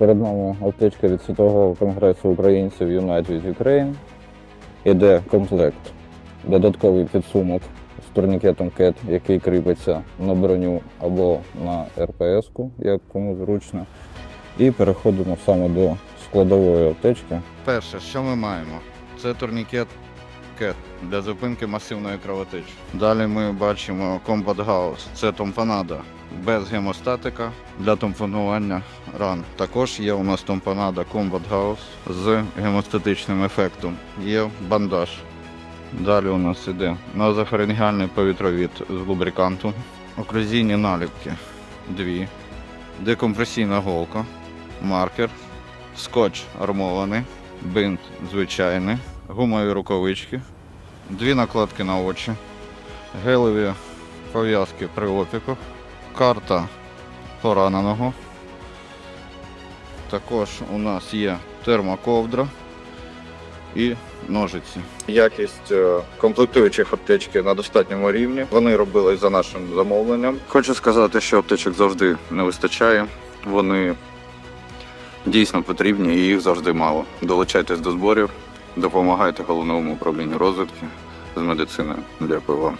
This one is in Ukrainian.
Перед нами аптечка від Світового конгресу українців Unite with Ukraine. Іде комплект, додатковий підсумок з турнікетом КЕТ, який кріпиться на броню або на РПС-ку, як кому зручно. І переходимо саме до складової аптечки. Перше, що ми маємо? Це турнікет КЕТ для зупинки масивної кровотечі. Далі ми бачимо Combat House. Це томпонада без гемостатика для тампонування ран. Також є у нас томпонада Combat House з гемостатичним ефектом. Є бандаж. Далі у нас іде назофарингіальний повітровід з лубрикантом, оклюзійні наліпки дві, декомпресійна голка, маркер, скотч армований, бинт звичайний, гумові рукавички, дві накладки на очі, гелеві пов'язки при опіках, карта пораненого. Також у нас є термоковдра і ножиці. Якість е, комплектуючих аптечки на достатньому рівні. Вони робились за нашим замовленням. Хочу сказати, що аптечок завжди не вистачає. Вони дійсно потрібні і їх завжди мало. Долучайтесь до зборів, допомагайте головному управлінню розвитки з медициною. Дякую вам.